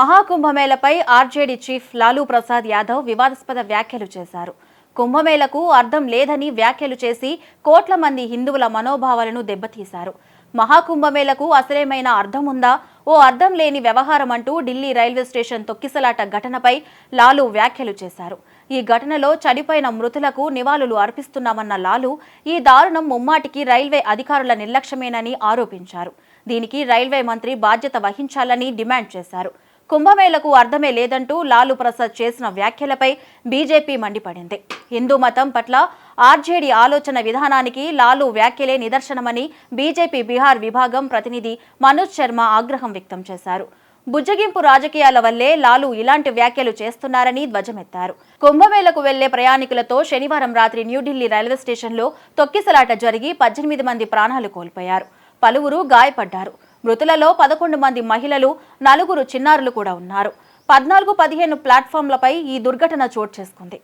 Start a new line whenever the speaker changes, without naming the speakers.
మహాకుంభమేళపై RJD chief Lalu Prasad Yadav వివాదాస్పద వ్యాఖ్యలు చేశారు. కుంభమేళకు అర్థం లేదని వ్యాఖ్యలు చేసి కోట్ల మంది హిందువుల మనోభావాలను దెబ్బతీశారు. మహాకుంభమేళకు అసలేమైన అర్థం ఉందా? ఓ అర్థం లేని వ్యవహారం అంటూ ఢిల్లీ రైల్వే స్టేషన్ తొక్కిసలాట ఘటనపై లాలు వ్యాఖ్యలు చేశారు. ఈ ఘటనలో చనిపోయిన మృతులకు నివాళులు అర్పిస్తున్నామన్న లాలు ఈ దారుణం ముమ్మాటికి రైల్వే అధికారుల నిర్లక్ష్యమేనని ఆరోపించారు. దీనికి రైల్వే మంత్రి బాధ్యత వహించాలని డిమాండ్ చేశారు. కుంభమేళకు అర్థమే లేదంటూ లాలూ ప్రసాద్ చేసిన వ్యాఖ్యలపై బీజేపీ మండిపడింది. హిందూ మతం పట్ల ఆర్జేడీ ఆలోచన విధానానికి లాలూ వ్యాఖ్యలే నిదర్శనమని బీజేపీ బీహార్ విభాగం ప్రతినిధి మనోజ్ శర్మ ఆగ్రహం వ్యక్తం చేశారు. బుజ్జగింపు రాజకీయాల వల్లే లాలు ఇలాంటి వ్యాఖ్యలు చేస్తున్నారని ధ్వజమెత్తారు. కుంభమేళకు వెళ్ళే ప్రయాణికులతో శనివారం రాత్రి న్యూఢిల్లీ రైల్వే స్టేషన్లో తొక్కిసలాట జరిగి పద్దెనిమిది మంది ప్రాణాలు కోల్పోయారు. పలువురు గాయపడ్డారు. మృతులలో పదకొండు మంది మహిళలు నలుగురు చిన్నారులు కూడా ఉన్నారు. పద్నాలుగు పదిహేను ప్లాట్ఫామ్లపై ఈ దుర్ఘటన చోటు చేసుకుంది.